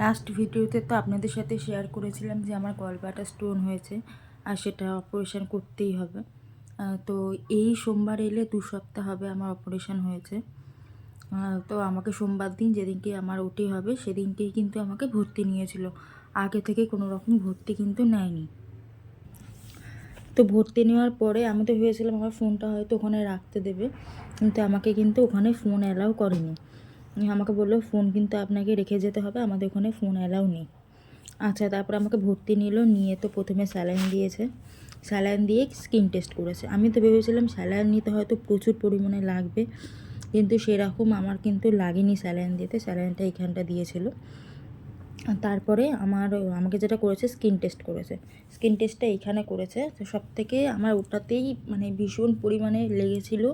Last ভিডিওতে তো আপনাদের সাথে শেয়ার করেছিলাম যে আমার গলব্লাডার স্টোন হয়েছে আর সেটা অপারেশন করতেই হবে। তো এই সোমবার এলে দু সপ্তাহ হবে আমার অপারেশন হয়েছে। তো আমাকে সোমবার দিন যেদিনকে আমার ওটি হবে সেদিনকেই কিন্তু আমাকে ভর্তি নিয়েছিল। আগে থেকে কোনো রকম ভর্তি কিন্তু নেয়নি। তো ভর্তি নেওয়ার পরে আমি তো ভেবেছিলাম আমার ফোনটা হয়তো ওখানে রাখতে দেবে, কিন্তু আমাকে কিন্তু ওখানে ফোন অ্যালাউ করেনি। আমাকে বলল, ফোন কিন্তু আপনাকে রেখে যেতে হবে, আমাদের ওখানে ফোন অ্যালাউ নেই। আচ্ছা তারপর আমাকে ভর্তি নিল, নিয়ে তো প্রথমে স্যালাইন দিয়েছে। স্যালাইন দিয়ে স্কিন টেস্ট করেছে। আমি তো ভেবেছিলাম স্যালাইন নিতে হয়তো প্রচুর পরিমাণে লাগবে, কিন্তু সেরকম আমার কিন্তু লাগেনি স্যালাইন দিতে। স্যালাইনটা এখানটা দিয়েছিল। তারপরে আমার আমাকে যেটা করেছে স্কিন টেস্ট করেছে। স্কিন টেস্টটা এইখানে করেছে। তো সব থেকে আমার ওটাতেই মানে ভীষণ পরিমাণে লেগেছিল।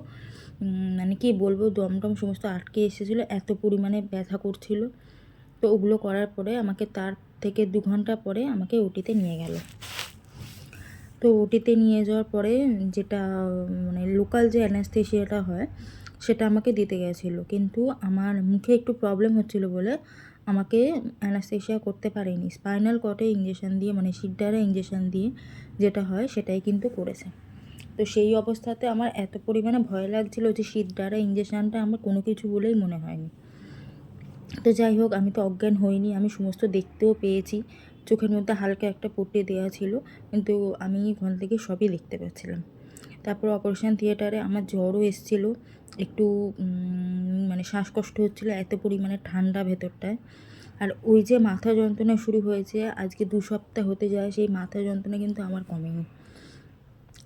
মানে কি বলব দমটম সমস্ত আটকে এসেছিল, এত পরিমাণে ব্যথা করছিল। তো ওগুলো করার পরে আমাকে তার থেকে দু ঘণ্টা পরে আমাকে ওটিতে নিয়ে গেল। তো ওটিতে নিয়ে যাওয়ার পরে যেটা মানে লোকাল যে অ্যানাস্থেশিয়াটা হয়, সেটা আমাকে দিতে গেছিল। কিন্তু আমার মুখে একটু প্রবলেম হচ্ছিল বলে আমাকে অ্যানাস্থেশিয়া করতে পারেনি। স্পাইনাল কটে ইঞ্জেকশান দিয়ে মানে সিডারে ইঞ্জেকশান দিয়ে যেটা হয় সেটাই কিন্তু করেছে। তো সেই অবস্থাতে আমার এত পরিমাণে ভয় লাগছিল যে দ্বারা ইঞ্জেকশনটা আমার কোনো কিছু বলেই মনে হয়নি। তো যাই হোক, আমি তো অজ্ঞান হইনি, আমি সমস্ত দেখতেও পেয়েছি। চোখের মধ্যে হালকা একটা পট্টি দেওয়া ছিল, কিন্তু আমি ওখান থেকে সবই দেখতে পাচ্ছিলাম। তারপর অপারেশন থিয়েটারে আমার জ্বরও এসেছিল, একটু মানে শ্বাসকষ্ট হচ্ছিল এত পরিমাণে ঠান্ডা ভেতরটায়। আর ওই যে মাথা যন্ত্রণা শুরু হয়েছে, আজকে দু সপ্তাহ হতে যায়, সেই মাথা যন্ত্রণা কিন্তু আমার কমেনি।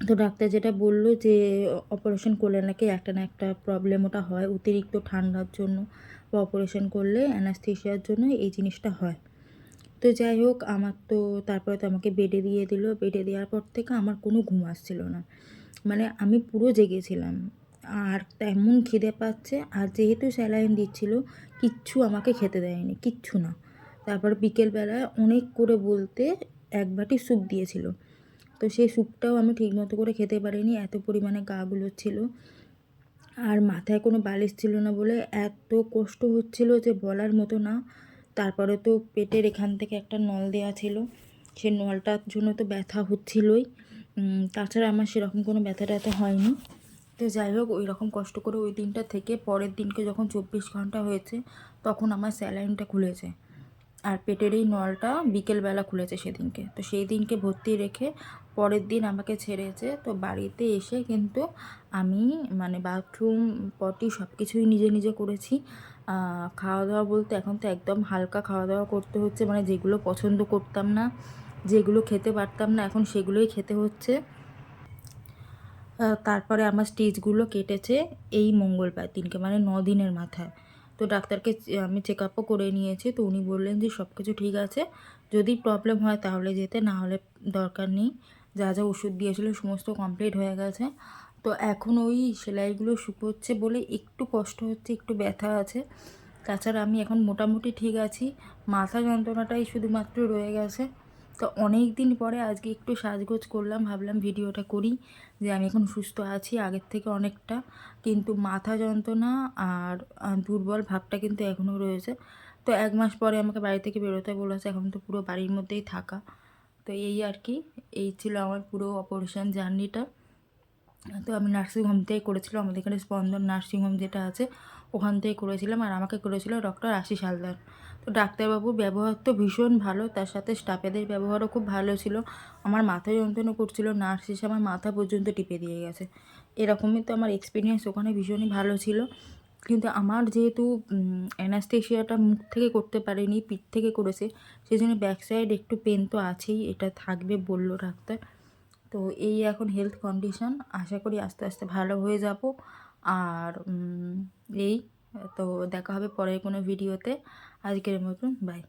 তো ডাক্তার যেটা বলল যে, অপারেশন করলে নাকি একটা না একটা প্রবলেম ওটা হয়, অতিরিক্ত ঠান্ডার জন্য বা অপারেশন করলে অ্যানাস্থেশিয়ার জন্য এই জিনিসটা হয়। তো যাই হোক, আমার তো তারপরে তো আমাকে বেডে দিয়ে দিল। বেডে দেওয়ার পর থেকে আমার কোনো ঘুম আসছিল না। মানে আমি পুরো জেগেছিলাম। আর তেমন খিদে পাচ্ছে আর যেহেতু স্যালাইন দিচ্ছিল, কিচ্ছু আমাকে খেতে দেয়নি, কিচ্ছু না। তারপর বিকেলবেলায় অনেক করে বলতে এক বাটি স্যুপ দিয়েছিল। তো সেই স্যুপটাও আমি ঠিকমতো করে খেতে পারিনি, এত পরিমাণে গা ছিল আর মাথায় কোনো বালিশ ছিল না বলে এত কষ্ট হচ্ছিল যে বলার মতো না। তারপরে তো পেটের এখান থেকে একটা নল দেওয়া ছিল, সেই নলটার জন্য তো ব্যথা হচ্ছিলই। তাছাড়া আমার সেরকম কোনো ব্যথা ট্যাথা হয়নি। তো যাই হোক ওই রকম কষ্ট করে ওই দিনটা থেকে পরের দিনকে যখন চব্বিশ ঘণ্টা হয়েছে, তখন আমার স্যালাইনটা খুলেছে। আর পেটের এই নলটা বিকেলবেলা খুলেছে সেদিনকে। তো সেই দিনকে ভর্তি রেখে পরের দিন আমাকে ছেড়েছে। তো বাড়িতে এসে কিন্তু আমি মানে বাথরুম পটি সব কিছুই নিজে নিজে করেছি। খাওয়া দাওয়া বলতে এখন তো একদম হালকা খাওয়া দাওয়া করতে হচ্ছে। মানে যেগুলো পছন্দ করতাম না, যেগুলো খেতে পারতাম না, এখন সেগুলোই খেতে হচ্ছে। তারপরে আমার স্টিচগুলো কেটেছে এই মঙ্গলবার দিনকে মানে ন দিনের মাথায়। তো ডাক্তারকে আমি চেক আপও করে নিয়েছি, তো উনি বললেন যে সব কিছু ঠিক আছে, যদি প্রবলেম হয় তাহলে যেতে, না হলে দরকার নেই। যা যা ওষুধ দিয়েছিল সমস্ত কমপ্লিট হয়ে গেছে। তো এখন ওই সেলাইগুলো শুকোচ্ছে বলে একটু কষ্ট হচ্ছে, একটু ব্যথা আছে। তাছাড়া আমি এখন মোটামুটি ঠিক আছি, মাথা যন্ত্রণাটাই শুধুমাত্র রয়ে গেছে। তো অনেক দিন পরে আজকে একটু সাজগোজ করলাম, ভাবলাম ভিডিওটা করি যে আমি এখন সুস্থ আছি, আগের থেকে অনেকটা। কিন্তু মাথা যন্ত্রণা আর দুর্বল ভাবটা কিন্তু এখনও রয়েছে। তো এক মাস পরে আমাকে বাড়ি থেকে বেরোতে বলেছে, এখন তো পুরো বাড়ির মধ্যেই থাকা। তো এই আর কি, এই ছিল আমার পুরো অপারেশন জার্নিটা তো আমি নার্সিংহোম থেকে করেছিলাম, আমাদের এখানে স্পন্দন নার্সিংহোম যেটা আছে ওখান থেকে করেছিলাম আর আমাকে করেছিল ডক্টর আশিস হালদার। তো ডাক্তারবাবুর ব্যবহার তো ভীষণ ভালো, তার সাথে স্টাফেদের ব্যবহারও খুব ভালো ছিল। আমার মাথা যন্ত্রণা করছিল, নার্স এসে আমার মাথা পর্যন্ত টিপে দিয়ে গেছে। এরকমই তো আমার এক্সপিরিয়েন্স ওখানে ভীষণই ভালো ছিল। কিন্তু আমার যেহেতু অ্যানাস্থেশিয়াটা মুখ থেকে করতে পারেনি, পিঠ থেকে করেছে সেই জন্য ব্যাক সাইড একটু পেন তো আছেই, এটা থাকবে বলল ডাক্তার। তো এই এখন হেলথ কন্ডিশন আশা করি আস্তে আস্তে ভালো হয়ে যাব। আর এই তো দেখা হবে পরের কোনো ভিডিওতে। আজকের মতন বাই